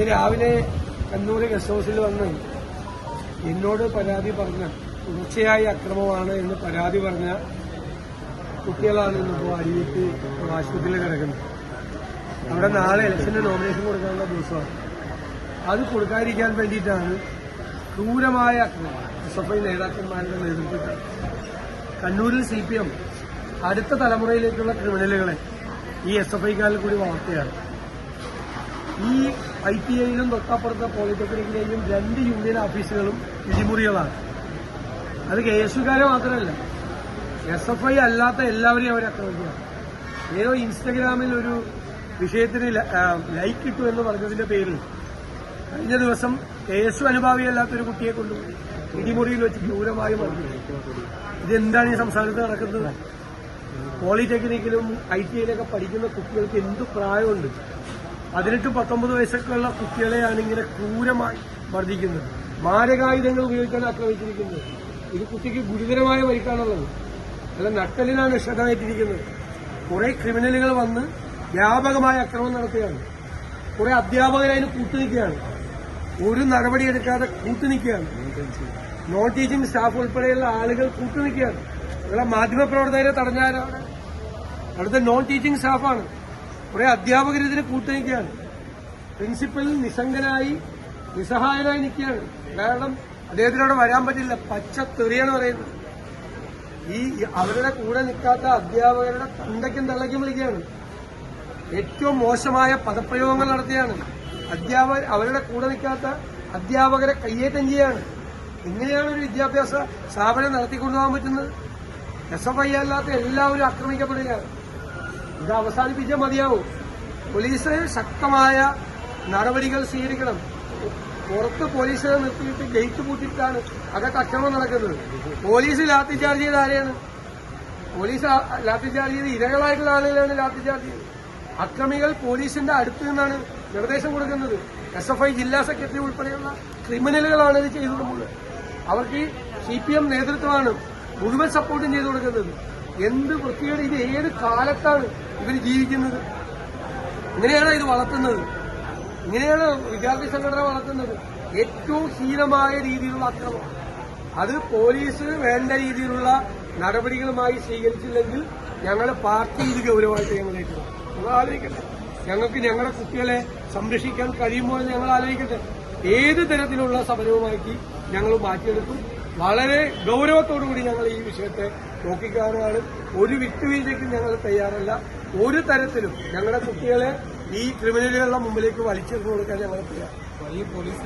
ഇന്ന് രാവിലെ കണ്ണൂർ ഗസ്റ്റ് ഹൗസിൽ വന്ന് എന്നോട് പരാതി പറഞ്ഞ തുടർച്ചയായ അക്രമമാണ് എന്ന് പരാതി പറഞ്ഞ കുട്ടികളാണ് ഇന്നിപ്പോൾ അരിയിട്ട് ആശുപത്രിയിൽ കിടക്കുന്നത്. അവിടെ നാളെ ഇലക്ഷന്റെ നോമിനേഷൻ കൊടുക്കാനുള്ള ദിവസമാണ്. അത് കൊടുക്കാതിരിക്കാൻ വേണ്ടിയിട്ടാണ് ക്രൂരമായ അക്രമം. എസ് എഫ് ഐ നേതാക്കന്മാരുടെ നേതൃത്വത്തിൽ. കണ്ണൂരിൽ സി പി എം അടുത്ത തലമുറയിലേക്കുള്ള ക്രിമിനലുകളെ ഈ എസ് എഫ് ഐക്കാരിൽ കൂടി വളർത്തുകയാണ്. ഈ ഐ ടി ഐയിലും തൊട്ടപ്പുറത്തെ പോളിടെക്നിക്കിലെയും രണ്ട് യൂണിയൻ ഓഫീസുകളും ഇടിമുറികളാണ്. അത് കെ മാത്രമല്ല എസ് എഫ് ഐ അല്ലാത്ത എല്ലാവരെയും അവർ ആക്രമിക്കുകയാണ്. ഏതോ ഇൻസ്റ്റഗ്രാമിൽ ഒരു വിഷയത്തിന് ലൈക്ക് കിട്ടു എന്ന് പറഞ്ഞതിന്റെ പേരിൽ കഴിഞ്ഞ ദിവസം കെ എസ് യു അനുഭാവിയല്ലാത്തൊരു കുട്ടിയെ കൊണ്ടുപോയി ഇടിമുറിയിൽ വെച്ച് ക്രൂരമായി മറന്നു ഇതെന്താണ് ഈ സംസ്ഥാനത്ത് നടക്കുന്നത്? പോളിടെക്നിക്കിലും ഐ ടി ഐയിലൊക്കെ പഠിക്കുന്ന കുട്ടികൾക്ക് എന്ത് പ്രായമുണ്ട്? പതിനെട്ട് പത്തൊമ്പത് വയസ്സൊക്കെയുള്ള കുട്ടികളെയാണ് ഇങ്ങനെ ക്രൂരമായി മർദ്ദിക്കുന്നത്. മാരകായുധങ്ങൾ ഉപയോഗിക്കാൻ ആക്രമിച്ചിരിക്കുന്നത്. ഇത് കുട്ടിക്ക് ഗുരുതരമായ പരിക്കാണുള്ളത്. അല്ല നട്ടലിനാണ് ക്ഷതമേറ്റിരിക്കുന്നത് കുറെ ക്രിമിനലുകൾ വന്ന് വ്യാപകമായ അക്രമം നടത്തുകയാണ്. കുറെ അധ്യാപകർ അതിന് കൂട്ടുനിൽക്കുകയാണ്. ഒരു നടപടി എടുക്കാതെ കൂട്ടുനിൽക്കുകയാണ്. നോൺ ടീച്ചിങ് സ്റ്റാഫ് ഉൾപ്പെടെയുള്ള ആളുകൾ കൂട്ടുനിൽക്കുകയാണ്. ഇവിടെ മാധ്യമപ്രവർത്തകരെ തടഞ്ഞാലാണ് അടുത്ത നോൺ ടീച്ചിങ് സ്റ്റാഫാണ്. കുറെ അധ്യാപകർ ഇതിന് കൂട്ടുനിൽക്കുകയാണ്. പ്രിൻസിപ്പൽ നിസ്സംഗനായി നിസ്സഹായനായി നിൽക്കുകയാണ്. കാരണം അദ്ദേഹത്തിനോട് വരാൻ പറ്റില്ല. പച്ച തെറിയാണ് പറയുന്നത്. ഈ അവരുടെ കൂടെ നിൽക്കാത്ത അധ്യാപകരുടെ തണ്ടയ്ക്കും തള്ളയ്ക്കും വിളിക്കുകയാണ്. ഏറ്റവും മോശമായ പദപ്രയോഗങ്ങൾ നടത്തിയാണ്. അധ്യാപകർ അവരുടെ കൂടെ നിൽക്കാത്ത അധ്യാപകരെ കയ്യേറ്റം ചെയ്യാണ്. എങ്ങനെയാണ് ഒരു വിദ്യാഭ്യാസ സ്ഥാപനം നടത്തിക്കൊണ്ടുപോകാൻ പറ്റുന്നത്? എസ് എഫ് ഐ അല്ലാത്ത എല്ലാവരും ആക്രമിക്കപ്പെടുകയാണ്. ഇത് അവസാനിപ്പിച്ച മതിയാവും. പോലീസ് ശക്തമായ നടപടികൾ സ്വീകരിക്കണം. പുറത്ത് പോലീസിനെ നിർത്തിയിട്ട് ഗേറ്റ് പൂട്ടിയിട്ടാണ് അകത്ത് അക്രമം നടക്കുന്നത്. പോലീസ് ലാത്തി ചാർജ് ചെയ്ത് ആരെയാണ്? പോലീസ് ലാത്തി ചാർജ് ചെയ്ത് ഇരകളായിട്ടുള്ള ആളുകളാണ് ലാത്തി ചാർജ് ചെയ്തത്. അക്രമികൾ പോലീസിന്റെ അടുത്ത് നിന്നാണ് നിർദ്ദേശം കൊടുക്കുന്നത്. എസ് എഫ് ഐ ജില്ലാ സെക്രട്ടറി ഉൾപ്പെടെയുള്ള ക്രിമിനലുകളാണ് ഇത് ചെയ്തു അവർക്ക് സി പി എം നേതൃത്വമാണ് മുഴുവൻ സപ്പോർട്ടും ചെയ്തു കൊടുക്കുന്നത്. എന്ത് വൃത്തിയുടെ ഇത് ഏത് കാലത്താണ് ഇവർ ജീവിക്കുന്നത്? ഇങ്ങനെയാണോ ഇത് വളർത്തുന്നത്? ഇങ്ങനെയാണ് വിദ്യാർത്ഥി സംഘടന വളർത്തുന്നത്? ഏറ്റവും ഹീനമായ രീതിയിലുള്ള അക്രമം. അത് പോലീസ് വേണ്ട രീതിയിലുള്ള നടപടികളുമായി സ്വീകരിച്ചില്ലെങ്കിൽ ഞങ്ങളെ പാർട്ടി ഇത് ഗൗരവമായിട്ട് ഞങ്ങൾ ഞങ്ങൾ ആലോചിക്കട്ടെ. ഞങ്ങൾക്ക് ഞങ്ങളുടെ കുട്ടികളെ സംരക്ഷിക്കാൻ കഴിയുമോ എന്ന് ഞങ്ങൾ ആലോചിക്കട്ടെ. ഏത് തരത്തിലുള്ള സമരവുമാക്കി ഞങ്ങൾ മാറ്റിയെടുക്കും? വളരെ ഗൌരവത്തോടുകൂടി ഞങ്ങൾ ഈ വിഷയത്തെ നോക്കിക്കാണുകയാണ്. ഒരു വിട്ടുവീഴ്ചയ്ക്കും ഞങ്ങൾ തയ്യാറല്ല. ഒരു തരത്തിലും ഞങ്ങളുടെ കുട്ടികളെ ഈ ക്രിമിനലുകളുടെ മുമ്പിലേക്ക് വലിച്ചെറിഞ്ഞു കൊടുക്കാൻ ഞങ്ങൾ തയ്യാറ് വലിയ പോലീസ്